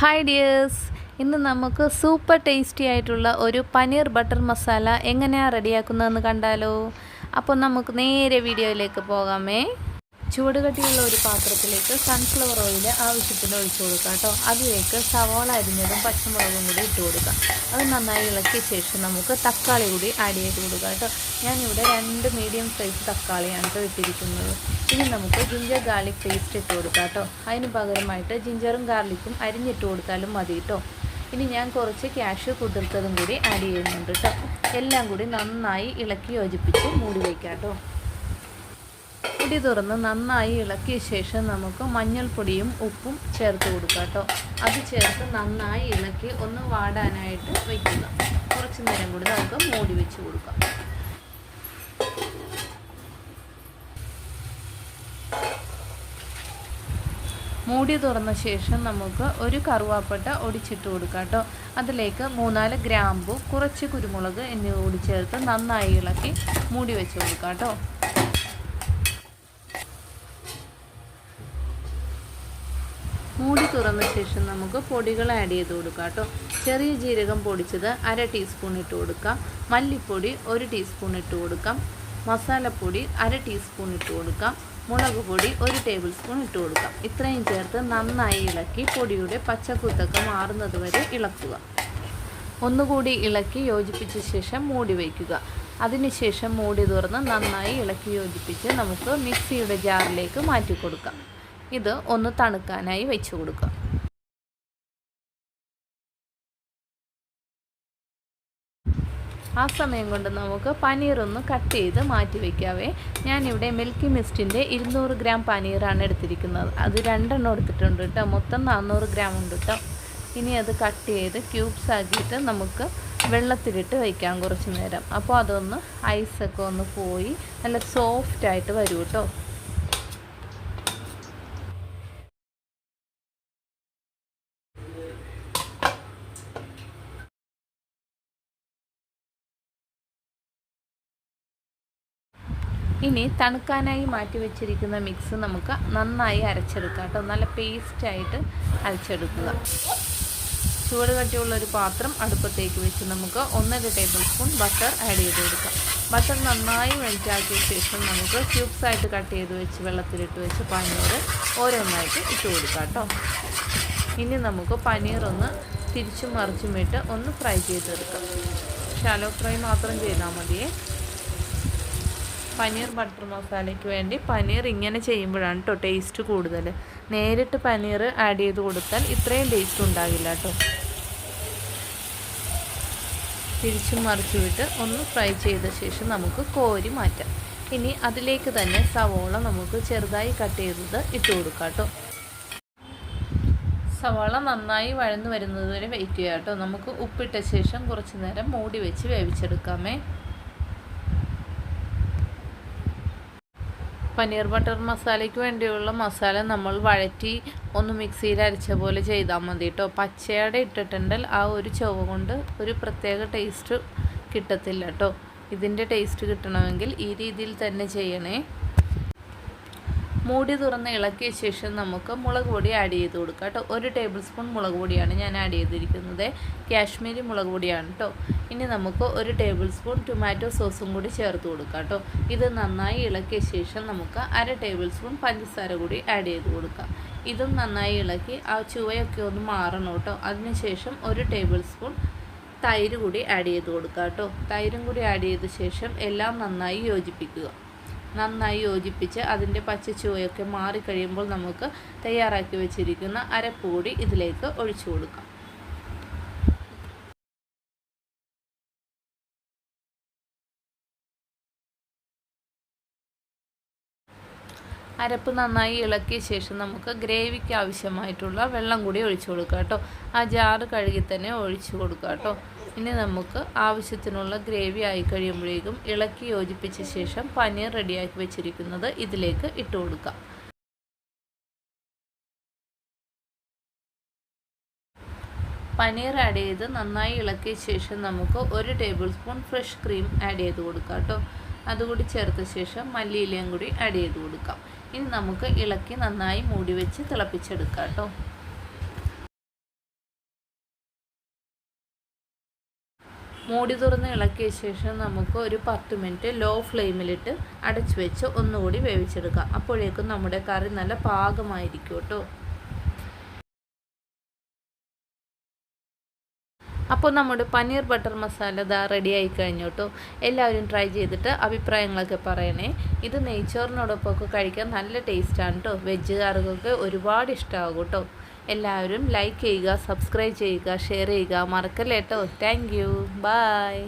Hi dears ഇന്ന് നമുക്ക് super tasty ആയിട്ടുള്ള ഒരു പനീർ ബട്ടർ മസാല എങ്ങനെയാണ് റെഡിയാക്കുന്നതെന്ന് കണ്ടാലോ? അപ്പോൾ നമുക്ക് നേരെ വീഡിയോയിലേക്ക് പോകാമേ. ചൂടുകട്ടിയുള്ള ഒരു പാത്രത്തിലേക്ക് സൺഫ്ലവർ ഓയിൽ ആവശ്യത്തിന് ഒഴിച്ചു കൊടുക്കുക കേട്ടോ. അതിലേക്ക് സവാള അരിഞ്ഞതും പച്ചമുളകും കൂടി ഇട്ട് കൊടുക്കുക. അത് നന്നായി ഇളക്കിയ ശേഷം നമുക്ക് തക്കാളി കൂടി ആഡ് ചെയ്ത് കൊടുക്കുക കേട്ടോ. ഞാനിവിടെ രണ്ട് മീഡിയം സൈസ് തക്കാളിയാണ് കേട്ടോ ഇട്ടിരിക്കുന്നത്. ഇനി നമുക്ക് ജിഞ്ചർ ഗാർലിക് പേസ്റ്റ് ഇട്ട് കൊടുക്കാം കേട്ടോ. അതിന് പകരമായിട്ട് ജിഞ്ചറും ഗാർലിക്കും അരിഞ്ഞിട്ട് കൊടുത്താലും മതി കേട്ടോ. ഇനി ഞാൻ കുറച്ച് ക്യാഷ് കുതിർത്തതും കൂടി ആഡ് ചെയ്യുന്നുണ്ട് കേട്ടോ. എല്ലാം കൂടി നന്നായി ഇളക്കി യോജിപ്പിച്ച് മൂടി വയ്ക്കാം കേട്ടോ. പൊടി തുറന്ന് നന്നായി ഇളക്കിയ ശേഷം നമുക്ക് മഞ്ഞൾപ്പൊടിയും ഉപ്പും ചേർത്ത് കൊടുക്കാം കേട്ടോ. അത് ചേർത്ത് നന്നായി ഇളക്കി ഒന്ന് വാടാനായിട്ട് വയ്ക്കുക കുറച്ച് നേരം കൂടി നമുക്ക് മൂടി വെച്ച് കൊടുക്കാം. മൂടി തുറന്ന ശേഷം നമുക്ക് ഒരു കറുവാപ്പട്ട ഒടിച്ചിട്ട് കൊടുക്കാം കേട്ടോ. അതിലേക്ക് മൂന്നാൽ ഗ്രാമ്പു കുറച്ച് കുരുമുളക് എന്നിവ കൂടി ചേർത്ത് നന്നായി ഇളക്കി മൂടി വെച്ച് കൊടുക്കാം കേട്ടോ. മൂടി തുറന്ന ശേഷം നമുക്ക് പൊടികൾ ആഡ് ചെയ്ത് കൊടുക്കാം കേട്ടോ. ചെറിയ ജീരകം പൊടിച്ചത് അര ടീസ്പൂൺ ഇട്ട് കൊടുക്കാം. മല്ലിപ്പൊടി ഒരു ടീസ്പൂൺ ഇട്ട് കൊടുക്കാം. മസാലപ്പൊടി അര ടീസ്പൂൺ ഇട്ട് കൊടുക്കാം. മുളക് പൊടി ഒരു ടേബിൾ സ്പൂൺ ഇട്ട് കൊടുക്കാം. ഇത്രയും ചേർത്ത് നന്നായി ഇളക്കി പൊടിയുടെ പച്ചക്കുത്തൊക്കെ മാറുന്നത് വരെ ഇളക്കുക. ഒന്നുകൂടി ഇളക്കി യോജിപ്പിച്ച ശേഷം മൂടി വയ്ക്കുക. അതിനുശേഷം മൂടി തുറന്ന് നന്നായി ഇളക്കി യോജിപ്പിച്ച് നമുക്ക് മിക്സിയുടെ ജാറിലേക്ക് മാറ്റി കൊടുക്കാം. ഇത് ഒന്ന് തണുക്കാനായി വെച്ച് കൊടുക്കുക. ആ സമയം കൊണ്ട് നമുക്ക് പനീർ ഒന്ന് കട്ട് ചെയ്ത് മാറ്റി വയ്ക്കാവേ ഞാനിവിടെ മിൽക്കി മിസ്റ്റിന്റെ ഇരുന്നൂറ് ഗ്രാം പനീറാണ് എടുത്തിരിക്കുന്നത്. അത് രണ്ടെണ്ണം എടുത്തിട്ടുണ്ട് കേട്ടോ. മൊത്തം നാനൂറ് ഗ്രാം ഉണ്ട് കേട്ടോ. ഇനി അത് കട്ട് ചെയ്ത് ക്യൂബ്സ് ആക്കിയിട്ട് നമുക്ക് വെള്ളത്തിലിട്ട് വയ്ക്കാം കുറച്ച് നേരം. അപ്പോൾ അതൊന്ന് ഐസൊക്കെ ഒന്ന് പോയി നല്ല സോഫ്റ്റായിട്ട് വരും കേട്ടോ. ഇനി തണുക്കാനായി മാറ്റി വെച്ചിരിക്കുന്ന മിക്സ് നമുക്ക് നന്നായി അരച്ചെടുക്കാം കേട്ടോ. നല്ല പേസ്റ്റായിട്ട് അരച്ചെടുക്കുക. ചൂട് കട്ടിയുള്ള ഒരു പാത്രം അടുപ്പത്തേക്ക് വെച്ച് നമുക്ക് ഒന്നര ടേബിൾ സ്പൂൺ ബട്ടർ ആഡ് ചെയ്ത് കൊടുക്കാം. ബട്ടർ നന്നായി മെൽറ്റാക്കിയ ശേഷം നമുക്ക് ക്യൂബ്സ് ആയിട്ട് കട്ട് ചെയ്ത് വെച്ച് വെള്ളത്തിലിട്ട് വെച്ച് പനീർ ഓരോന്നായിട്ട് ഇട്ട് കൊടുക്കാം കേട്ടോ. ഇനി നമുക്ക് പനീർ ഒന്ന് തിരിച്ചും മറിച്ചും ഇട്ട് ഒന്ന് ഫ്രൈ ചെയ്തെടുക്കാം. ഷാലോ ഫ്രൈ മാത്രം ചെയ്താൽ മതിയേ. പനീർ ബട്ടർ മസാലയ്ക്ക് വേണ്ടി പനീർ ഇങ്ങനെ ചെയ്യുമ്പോഴാണ് കേട്ടോ ടേസ്റ്റ് കൂടുതൽ. നേരിട്ട് പനീർ ആഡ് ചെയ്ത് കൊടുത്താൽ ഇത്രയും ടേസ്റ്റ് ഉണ്ടാകില്ല കേട്ടോ തിരിച്ചും മറിച്ചു വിട്ട് ഒന്ന് ഫ്രൈ ചെയ്ത ശേഷം നമുക്ക് കോരി മാറ്റാം. ഇനി അതിലേക്ക് തന്നെ സവോള നമുക്ക് ചെറുതായി കട്ട് ചെയ്തത് ഇട്ട് കൊടുക്കാം കേട്ടോ സവാള നന്നായി വഴന്നു വരുന്നതുവരെ വെയിറ്റ് ചെയ്യാം കേട്ടോ നമുക്ക് ഉപ്പിട്ട ശേഷം കുറച്ച് നേരം മൂടി വെച്ച് വേവിച്ചെടുക്കാമേ. പനീർ ബട്ടർ മസാലയ്ക്ക് വേണ്ടിയുള്ള മസാല നമ്മൾ വഴറ്റി ഒന്ന് മിക്സിയിൽ അരച്ച പോലെ ചെയ്താൽ മതി കേട്ടോ. പച്ചയുടെ ഇട്ടിട്ടുണ്ടെങ്കിൽ ആ ഒരു ചുവ കൊണ്ട് ഒരു പ്രത്യേക ടേസ്റ്റ് കിട്ടത്തില്ല കേട്ടോ. ഇതിന്റെ ടേസ്റ്റ് കിട്ടണമെങ്കിൽ ഈ രീതിയിൽ തന്നെ ചെയ്യണേ. മൂടി തുറന്ന് ഇളക്കിയ ശേഷം നമുക്ക് മുളക് പൊടി ആഡ് ചെയ്ത് കൊടുക്കാം കേട്ടോ. ഒരു ടേബിൾ സ്പൂൺ മുളക് പൊടിയാണ് ഞാൻ ആഡ് ചെയ്തിരിക്കുന്നത്. കാശ്മീരി മുളക് പൊടിയാണ് കേട്ടോ. ഇനി നമുക്ക് ഒരു ടേബിൾ സ്പൂൺ ടൊമാറ്റോ സോസും കൂടി ചേർത്ത് കൊടുക്കാം കേട്ടോ. ഇത് നന്നായി ഇളക്കിയ ശേഷം നമുക്ക് അര ടേബിൾ സ്പൂൺ പഞ്ചസാര കൂടി ആഡ് ചെയ്ത് കൊടുക്കാം. ഇതും നന്നായി ഇളക്കി ആ ചുവയൊക്കെ ഒന്ന് മാറണം കേട്ടോ. അതിനുശേഷം ഒരു ടേബിൾ സ്പൂൺ തൈര് കൂടി ആഡ് ചെയ്ത് കൊടുക്കാം കേട്ടോ. തൈരും കൂടി ആഡ് ചെയ്ത ശേഷം എല്ലാം നന്നായി യോജിപ്പിക്കുക. നന്നായി യോജിപ്പിച്ച് അതിന്റെ പച്ച ചുവയൊക്കെ മാറിക്കഴിയുമ്പോൾ നമുക്ക് തയ്യാറാക്കി വെച്ചിരിക്കുന്ന അരപ്പ് കൂടി ഇതിലേക്ക് ഒഴിച്ചു കൊടുക്കാം. അരപ്പ് നന്നായി ഇളക്കിയ ശേഷം നമുക്ക് ഗ്രേവിക്ക് ആവശ്യമായിട്ടുള്ള വെള്ളം കൂടി ഒഴിച്ചു കൊടുക്കാം കേട്ടോ. ആ ജാറ് കഴുകി തന്നെ ഒഴിച്ചു കൊടുക്കാം കേട്ടോ. ഇനി നമുക്ക് ആവശ്യത്തിനുള്ള ഗ്രേവി ആയി കഴിയുമ്പോഴേക്കും ഇളക്കി യോജിപ്പിച്ച ശേഷം പനീർ റെഡിയാക്കി വെച്ചിരിക്കുന്നത് ഇതിലേക്ക് ഇട്ട് കൊടുക്കാം. പനീർ ആഡ് ചെയ്ത് നന്നായി ഇളക്കിയ ശേഷം നമുക്ക് ഒരു tablespoon fresh cream add ചെയ്ത് കൊടുക്കാം കേട്ടോ. അതുകൂടി ചേർത്ത ശേഷം മല്ലിയിലയും കൂടി ആഡ് ചെയ്ത് കൊടുക്കാം. ഇനി നമുക്ക് ഇളക്കി നന്നായി മൂടി വെച്ച് തിളപ്പിച്ചെടുക്കാം കേട്ടോ. മൂടി തുറന്ന് ഇളക്കിയ ശേഷം നമുക്ക് ഒരു പത്ത് മിനിറ്റ് ലോ ഫ്ലെയിമിലിട്ട് അടച്ചു വെച്ച് ഒന്നുകൂടി വേവിച്ചെടുക്കാം. അപ്പോഴേക്കും നമ്മുടെ കറി നല്ല പാകമായിരിക്കും കേട്ടോ. അപ്പോൾ നമ്മുടെ പനീർ ബട്ടർ മസാല ഇതാ റെഡി ആയി കഴിഞ്ഞു കേട്ടോ. എല്ലാവരും ട്രൈ ചെയ്തിട്ട് അഭിപ്രായങ്ങളൊക്കെ പറയണേ. ഇത് നെയ്ച്ചോറിനോടൊപ്പമൊക്കെ കഴിക്കാൻ നല്ല ടേസ്റ്റാണ് കേട്ടോ. വെജുകാർക്കൊക്കെ ഒരുപാട് ഇഷ്ടമാകും കേട്ടോ. എല്ലാവരും ലൈക്ക് ചെയ്യുക സബ്സ്ക്രൈബ് ചെയ്യുക ഷെയർ ചെയ്യുക. മറക്കല്ലേ കേട്ടോ? Thank you bye